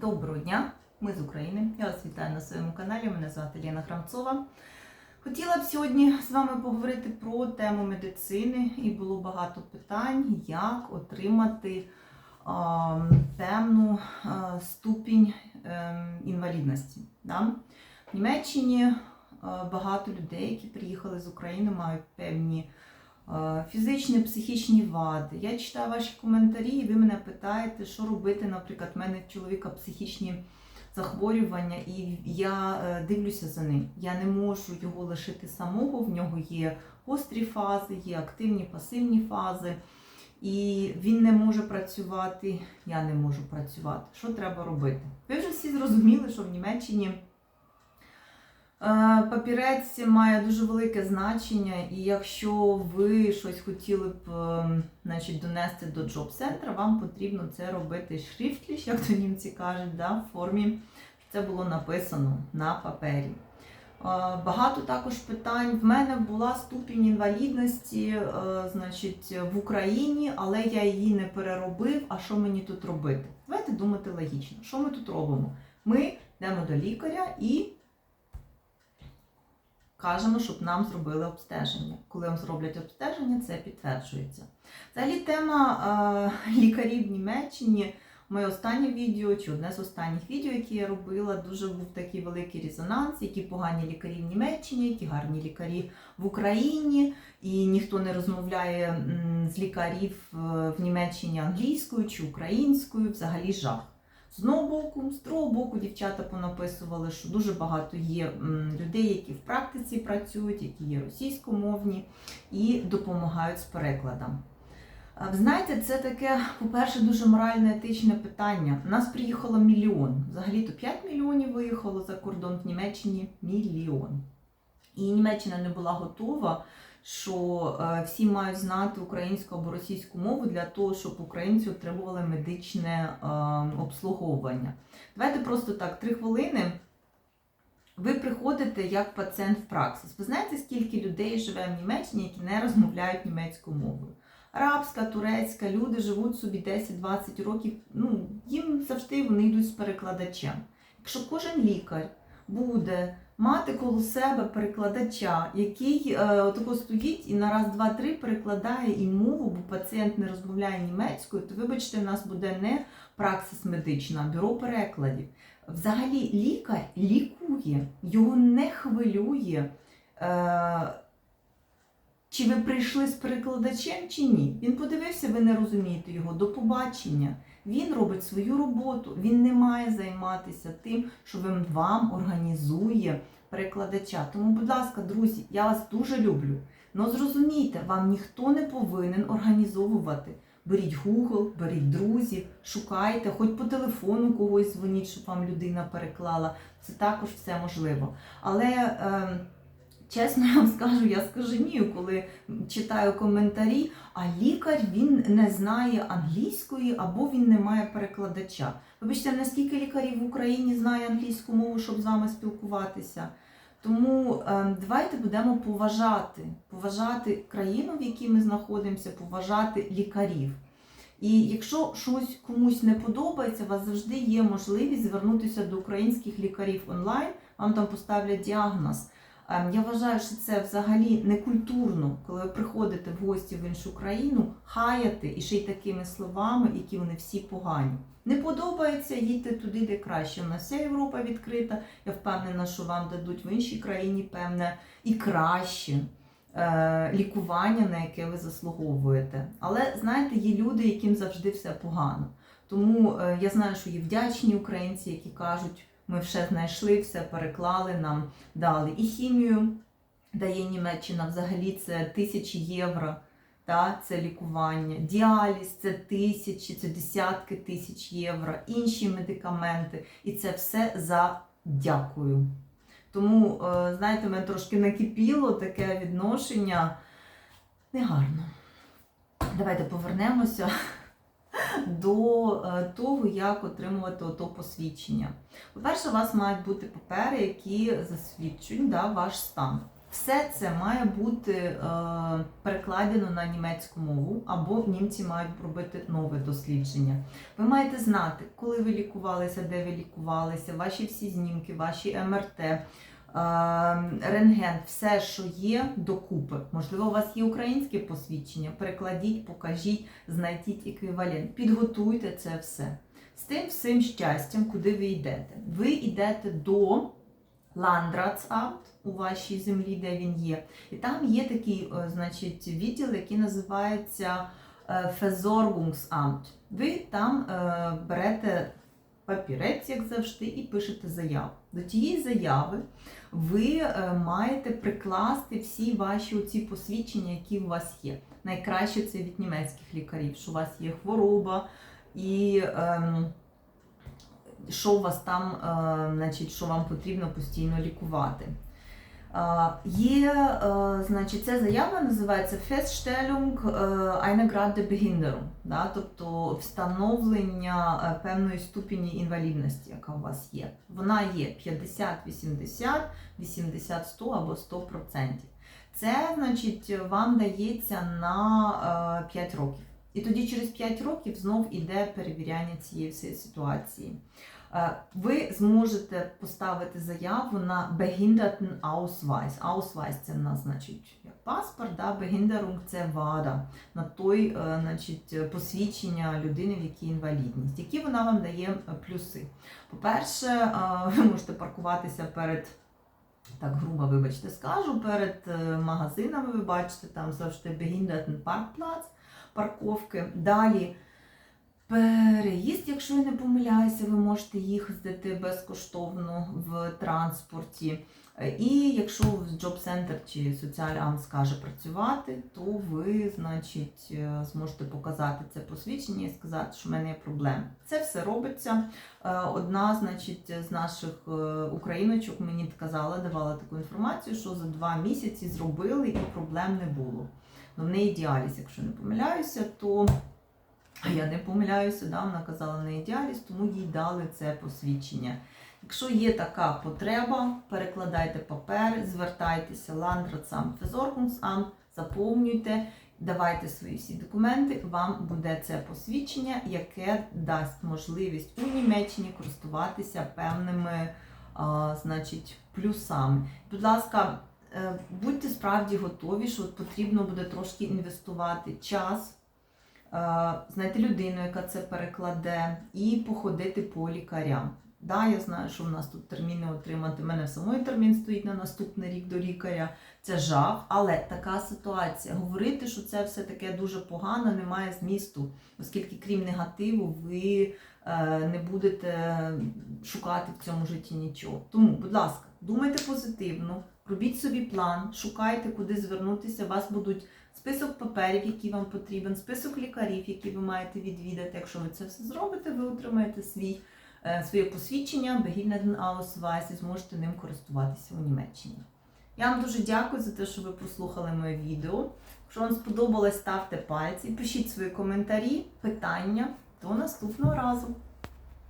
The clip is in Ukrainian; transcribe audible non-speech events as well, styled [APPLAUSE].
Доброго дня, ми з України. Я вас вітаю на своєму каналі. Мене звати Ліна Храмцова. Хотіла б сьогодні з вами поговорити про тему медицини, і було багато питань, як отримати а, певну а, ступінь е, інвалідності. Да? В Німеччині а, багато людей, які приїхали з України, мають певні фізичні, психічні вади. Я читаю ваші коментарі, і ви мене питаєте, що робити, наприклад, в мене в чоловіка психічні захворювання, і я е, дивлюся за ним. Я не можу його лишити самого. В нього є гострі фази, є активні, пасивні фази. І він не може працювати, я не можу працювати. Що треба робити? Ви вже всі зрозуміли, що в Німеччині е, папірець має дуже велике значення, і якщо ви щось хотіли б е, значить, донести до джоб-центра, вам потрібно це робити шрифтліш, як то німці кажуть, да, в формі, це було написано на папері. Е, Багато також питань. В мене була ступінь інвалідності е, значить, в Україні, але я її не переробив. А що мені тут робити? Давайте думати логічно. Що ми тут робимо? Ми йдемо до лікаря і кажемо, щоб нам зробили обстеження. Коли вам зроблять обстеження, це підтверджується. Взагалі тема е, лікарів в Німеччині. Моє останнє відео, чи одне з останніх відео, які я робила, дуже був такий великий резонанс, які погані лікарі в Німеччині, які гарні лікарі в Україні, і ніхто не розмовляє з лікарів е, в Німеччині англійською чи українською, взагалі жах. З одного боку, з другого боку, дівчата понаписували, що дуже багато є людей, які в практиці працюють, які є російськомовні і допомагають з перекладом. Знаєте, це таке, по-перше, дуже моральне етичне питання. У нас приїхало мільйон. Взагалі-то 5 мільйонів виїхало за кордон в Німеччині мільйон. І Німеччина не була готова, що е, всі мають знати українську або російську мову для того, щоб українці отримували медичне е, обслуговування. Давайте просто так, три хвилини. Ви приходите як пацієнт в праксис. Ви знаєте, скільки людей живе в Німеччині, які не розмовляють німецькою мовою? Арабська, турецька, люди живуть собі 10-20 років. Ну, їм завжди вони йдуть з перекладачем. Якщо кожен лікар буде мати коло себе перекладача, який е, отако стоїть і на раз, два, три перекладає і мову, бо пацієнт не розмовляє німецькою, то вибачте, в нас буде не праксис медична, а бюро перекладів. Взагалі, лікар лікує, його не хвилює. Е, чи ви прийшли з перекладачем, чи ні? Він подивився, ви не розумієте його. До побачення. Він робить свою роботу. Він не має займатися тим, що він вам організує перекладача. Тому, будь ласка, друзі, я вас дуже люблю. Но зрозумійте, вам ніхто не повинен організовувати. Беріть Google, беріть друзів, шукайте, хоч по телефону когось дзвоніть, щоб вам людина переклала. Це також все можливо. Але. Е, Чесно я вам скажу, я скаженію, коли читаю коментарі, а лікар він не знає англійської або він не має перекладача. Вибачте, наскільки лікарів в Україні знає англійську мову, щоб з вами спілкуватися. Тому е, давайте будемо поважати, поважати країну, в якій ми знаходимося, поважати лікарів. І якщо щось комусь не подобається, у вас завжди є можливість звернутися до українських лікарів онлайн, вам там поставлять діагноз. Ем, Я вважаю, що це взагалі не культурно, коли ви приходите в гості в іншу країну, хаяти і ще й такими словами, які вони всі погані. Не подобається, їдьте туди, де краще. У нас вся Європа відкрита. Я впевнена, що вам дадуть в іншій країні певне і краще е, лікування, на яке ви заслуговуєте. Але знаєте, є люди, яким завжди все погано. Тому е, я знаю, що є вдячні українці, які кажуть. Ми все знайшли, все переклали, нам дали і хімію дає Німеччина. Взагалі це тисячі євро. Та, це лікування, діаліз це тисячі, це десятки тисяч євро, інші медикаменти. І це все за дякую. Тому, е, знаєте, мене трошки накипіло таке відношення негарно. Давайте повернемося до е, того, як отримувати ото посвідчення. По-перше, у вас мають бути папери, які засвідчують да, ваш стан. Все це має бути е, перекладено на німецьку мову, або німці мають робити нове дослідження. Ви маєте знати, коли ви лікувалися, де ви лікувалися, ваші всі знімки, ваші МРТ, е, рентген, все, що є, докупи. Можливо, у вас є українське посвідчення. Перекладіть, покажіть, знайдіть еквівалент. Підготуйте це все. З тим всім щастям, куди ви йдете? Ви йдете до Landratsamt у вашій землі, де він є. І там є такий е, значить, відділ, який називається е, Versorgungsamt. Ви там е, берете папірець, як завжди, і пишете заяву. До тієї заяви ви е, маєте прикласти всі ваші оці посвідчення, які у вас є. Найкраще це від німецьких лікарів, що у вас є хвороба і. ем, що у вас там, е, значить, що вам потрібно постійно лікувати. Є, е, значить, ця заява називається Feststellung е, einer Behinderung, да, тобто встановлення е, певної ступені інвалідності, яка у вас є. Вона є 50, 80, 80, 100 або 100%. Це, значить, вам дається на е, 5 років. І тоді через 5 років знов іде перевіряння цієї всієї ситуації. Е, Ви зможете поставити заяву на Behindertenausweis. Ausweis – це в значить як паспорт, да? Behinderung – це вада на той е, значить, посвідчення людини, в якій інвалідність. Які вона вам дає е, плюси? По-перше, [LAUGHS] ви можете паркуватися перед. Так, грубо, вибачте, скажу, перед магазинами ви бачите, там завжди Behindertenparkplatz, парковки. Далі переїзд, якщо я не помиляюся, ви можете їхати безкоштовно в транспорті. Е, І якщо в джоб-центр чи соціальний скаже працювати, то ви, значить, е, зможете показати це посвідчення і сказати, що в мене є проблеми. Це все робиться. Е, Одна, значить, з наших україночок мені казала, давала таку інформацію, що за два місяці зробили і проблем не було. Ну, в неї діаліз, якщо не помиляюся, то я не помиляюся, да, вона казала неї діаліз, тому їй дали це посвідчення. Якщо є така потреба, перекладайте папери, звертайтеся Landratsamt Versorgungsamt, заповнюйте, давайте свої всі документи, вам буде це посвідчення, яке дасть можливість у Німеччині користуватися певними а, значить, плюсами. Будь ласка, е, будьте справді готові, що потрібно буде трошки інвестувати час. Е, Знайти людину, яка це перекладе, і походити по лікарям. Да, я знаю, що в нас тут терміни отримати. У мене в самої термін стоїть на наступний рік до лікаря. Це жах, але така ситуація. Говорити, що це все таке дуже погано, немає змісту, оскільки крім негативу, ви е, не будете шукати в цьому житті нічого. Тому, будь ласка, думайте позитивно, робіть собі план, шукайте, куди звернутися. Вас будуть список паперів, які вам потрібен, список лікарів, які ви маєте відвідати. Якщо ви це все зробите, ви отримаєте свій е, своє посвідчення, Behindertenausweis і зможете ним користуватися у Німеччині. Я вам дуже дякую за те, що ви прослухали моє відео. Якщо вам сподобалось, ставте пальці, пишіть свої коментарі, питання. До наступного разу!